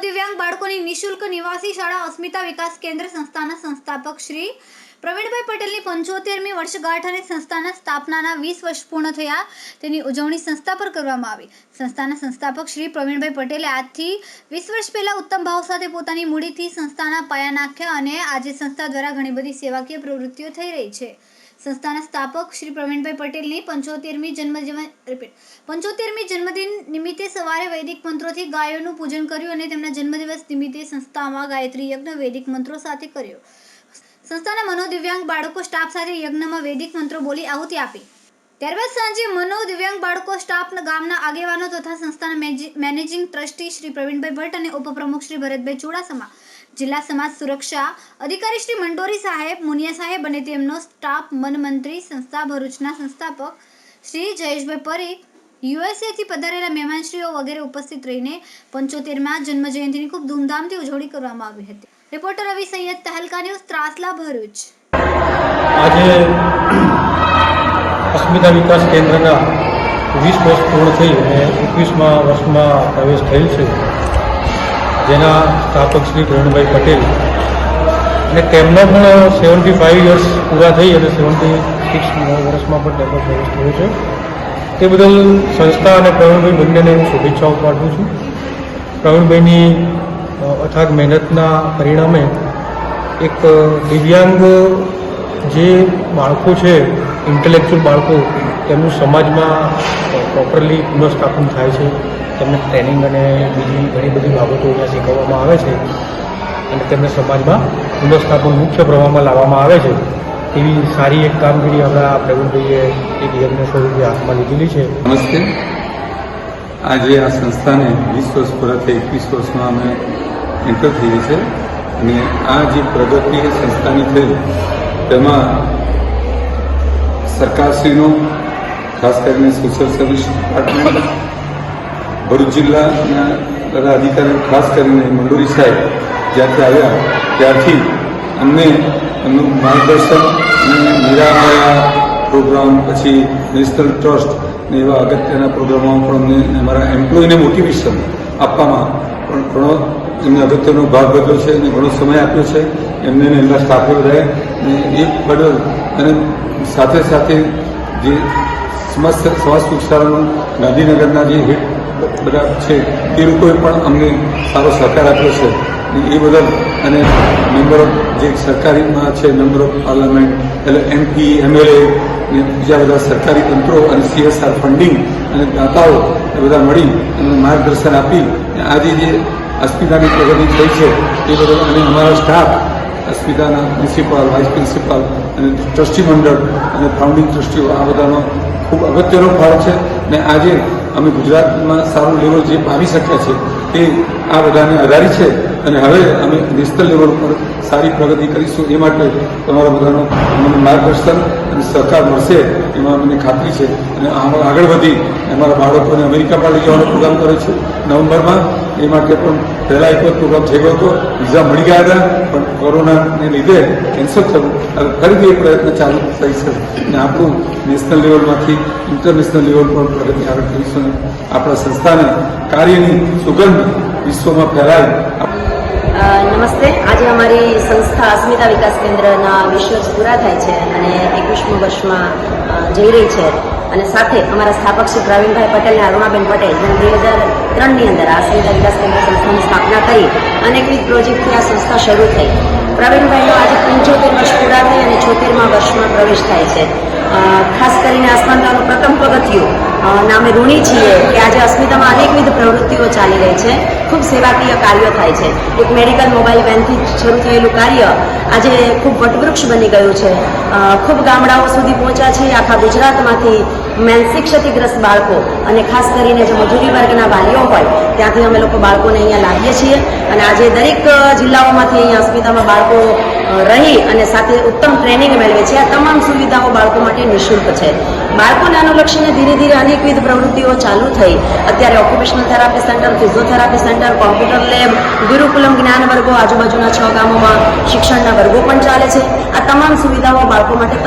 મનોદિવ્યાંગ બાળકોની નિઃશુલ્ક નિવાસી શાળા અસ્મિતા વિકાસ કેન્દ્ર સંસ્થાના સંસ્થાપક શ્રી પ્રવીણભાઈ પટેલની પંચોતેરમી વર્ષગાંઠ અને સંસ્થાના સ્થાપનાના વીસ વર્ષ પૂર્ણ થયા. તેની ઉજવણી સંસ્થા પર કરવામાં આવી. સંસ્થાના સંસ્થાપક શ્રી પ્રવીણભાઈ પટેલે આજથી વીસ વર્ષ પહેલા ઉત્તમ ભાવ સાથે પોતાની મૂડીથી સંસ્થાના પાયા નાખ્યા અને આજે સંસ્થા દ્વારા ઘણી બધી સેવાકીય પ્રવૃત્તિઓ થઈ રહી છે. સંસ્થાના સ્થાપક શ્રી પ્રવીણભાઈ પટેલની પંચોતેરમી જન્મ રિપીટ, પંચોતેરમી જન્મદિન નિમિત્તે સવારે વૈદિક મંત્રોથી ગાયોનું પૂજન કર્યું અને તેમના જન્મદિવસ નિમિત્તે સંસ્થામાં ગાયત્રી યજ્ઞ વૈદિક મંત્રો સાથે કર્યો. સંસ્થાના મનોદિવ્યાંગ બાળકો સ્ટાફ સાથે યજ્ઞમાં વૈદિક મંત્રો બોલી આહુતિ આપી. ત્યારબાદ સાંજે મનોદિવ્યાંગ બાળકો સ્ટાફ ગામના આગેવાનો તથા સંસ્થાના મેનેજિંગ ટ્રસ્ટી શ્રી પ્રવીણભાઈ ભટ્ટ અને ઉપપ્રમુખ શ્રી ભરતભાઈ ચુડાસમા, જિલ્લા સમાજ સુરક્ષા અધિકારી શ્રી મંડોરી સાહેબ મુનિયા સાહેબ અને તેમનો સ્ટાફ મનમંત્રી સંસ્થા ભરૂચના સંસ્થાપક શ્રી જયેશભાઈ પરી, યુએસએથી પધારેલા મહેમાનશ્રીઓ વગેરે ઉપસ્થિત રહીને પંચોતેરમાં જન્મજયંતિની ખૂબ ધૂમધામથી ઉજવણી કરવામાં આવી હતી. Reporter Ravi Saiyad Tehelka news, Trasla Bharuch. આજે અસ્મિતા વિકાસ કેન્દ્રના વીસ વર્ષ પૂર્ણ થઈ અને એકવીસમાં વર્ષમાં પ્રવેશ થયેલ છે. જેના સ્થાપક શ્રી પ્રવીણભાઈ પટેલ અને તેમનો પણ સેવન્ટી ફાઇવ યર્સ પૂરા થઈ અને સેવન્ટી સિક્સ વર્ષમાં પણ તેમનો પ્રવેશ થયો છે. તે બદલ સંસ્થા અને પ્રવીણભાઈ બંનેને હું શુભેચ્છાઓ પાઠવું છું. પ્રવીણભાઈની અથાગ મહેનતના પરિણામે એક દિવ્યાંગ જે બાળકો છે ઇન્ટેલેક્ચ્યુઅલ બાળકો, તેમનું સમાજમાં પ્રોપરલી પુનઃસ્થાપન થાય છે. તેમને ટ્રેનિંગ અને બીજી ઘણી બધી બાબતો અહીંયા શીખવવામાં આવે છે. અને તેમને સમાજમાં પુનઃસ્થાપન મુખ્ય પ્રવાહમાં લાવવામાં આવે છે. એવી સારી એક કામગીરી આપણા પ્રવીણભાઈએ એક યજ્ઞ સ્વરૂપે હાથમાં લીધેલી છે. નમસ્તે. આજે આ સંસ્થાને વીસ વર્ષ પૂરા થઈ, એકવીસ વર્ષમાં અમે એન્ટર થઈ છે અને આ જે પ્રગતિ સંસ્થાની થઈ તેમાં સરકારશ્રીનો, ખાસ કરીને સોશિયલ સર્વિસ ડિપાર્ટમેન્ટ ભરૂચ જિલ્લાના અધિકારીઓ, ખાસ કરીને મંડોરી સાહેબ, જ્યાંથી આવ્યા, ત્યારથી અમને એમનું માર્ગદર્શન અને નિરામયા પ્રોગ્રામ, પછી નેશનલ ટ્રસ્ટ ને એવા અગત્યના પ્રોગ્રામો પણ અમને અમારા એમ્પ્લોયને મોટિવેશન આપવામાં પણ ઘણો એમને અગત્યનો ભાગ ભજવ્યો છે અને ઘણો સમય આપ્યો છે. એમને એમના સ્ટાફે બધાએ. અને એ બદલ અને સાથે સાથે જે સમસ્ત સમાજ સુરક્ષાનું ગાંધીનગરના જે હિટ બધા છે, એ લોકોએ પણ અમને સારો સહકાર આપ્યો છે. એ બદલ અને મેમ્બર ઓફ જે સરકારીમાં છે, મેમ્બર ઓફ પાર્લામેન્ટ, એટલે એમપી, એમએલએ, ને બીજા બધા સરકારી તંત્રો અને સીએસઆર ફંડિંગ અને દાતાઓ એ બધા મળી એમને માર્ગદર્શન આપી આજે જે અસ્મિતાની પ્રગતિ થઈ છે, એ બદલ અને અમારા સ્ટાફ અસ્મિતાના પ્રિન્સિપાલ વાઇસ પ્રિન્સિપાલ અને ટ્રસ્ટી મંડળ અને ફાઉન્ડિંગ ટ્રસ્ટીઓ આ બધાનો ખૂબ અગત્યનો ફાળો છે ને આજે અમે ગુજરાતમાં સારું લેવલ જે પામી શક્યા છે તે આ બધાને આધારી છે અને હવે અમે નેશનલ લેવલ પર સારી પ્રગતિ કરીશું એ માટે તમારા બધાનો મને માર્ગદર્શન અને સહકાર મળશે એમાં મને ખાતરી છે અને આગળ વધી અમારા બાળકોને અમેરિકા પાડી જવાનો પ્રોગ્રામ કરે છે. નવેમ્બરમાં એ માટે પણ પહેલા એક વખત પ્રોગ્રામ થઈ ગયો હતો વિઝા મળી ગયા હતા, પણ કોરોનાને લીધે કેન્સલ થયું. હવે ફરીથી એ પ્રયત્ન ચાલુ થઈ છે. અને આપણું નેશનલ લેવલમાંથી, ઇન્ટરનેશનલ લેવલ પર પ્રગતિ આગળ કરીશું આપણા સંસ્થાને કાર્યની સુગંધ વિશ્વમાં ફેલાય. આજે અમારી સંસ્થા અસ્મિતા વિકાસ કેન્દ્રના વીસ વર્ષ પૂરા થાય છે અને એકવીસમું વર્ષમાં જઈ રહી છે. અને સાથે અમારા સ્થાપક શ્રી પ્રવીણભાઈ પટેલ અને અરુણાબેન પટેલ જેમ બે હજાર ત્રણની અંદર આ અસ્મિતા વિકાસ કેન્દ્ર સંસ્થાની સ્થાપના કરી અનેકવિધ પ્રોજેક્ટથી આ સંસ્થા શરૂ થઈ. પ્રવીણભાઈનો આજે પંચોતેર વર્ષ પૂરા થઈ અને છોતેરમાં વર્ષમાં પ્રવેશ થાય છે. ખાસ કરીને અસ્મિતાનું પ્રથમ પગથિયું. નામે ઋણી છીએ કે આજે અસ્મિતામાં અનેકવિધ પ્રવૃત્તિઓ ચાલી રહી છે. ખૂબ સેવાકીય કાર્યો થાય છે. એક મેડિકલ મોબાઈલ વેનથી શરૂ થયેલું કાર્ય આજે ખૂબ વટવૃક્ષ બની ગયું છે. ખૂબ ગામડાઓ સુધી પહોંચ્યા છે. આખા ગુજરાતમાંથી માનસિક ક્ષતિગ્રસ્ત બાળકો અને ખાસ કરીને જે મજૂરી વર્ગના વાલીઓ હોય, ત્યાંથી અમે લોકો બાળકોને અહીંયા લાવીએ છીએ. અને આજે દરેક જિલ્લાઓમાંથી અહીંયા અસ્મિતામાં બાળકો રહી અને સાથે ઉત્તમ ટ્રેનિંગ મેળવે છે. આ તમામ સુવિધાઓ બાળકો માટે નિઃશુલ્ક છે. બાળકોને અનુલક્ષીને ધીરે ધીરે અનેકવિધ પ્રવૃત્તિઓ ચાલુ થઈ. અત્યારે occupational therapy centre physiotherapy centre computer lab Gurukulam જ્ઞાન વર્ગો, આજુબાજુના છ ગામોમાં શિક્ષણના વર્ગો પણ ચાલે છે. આ તમામ સુવિધાઓ બાળકો માટે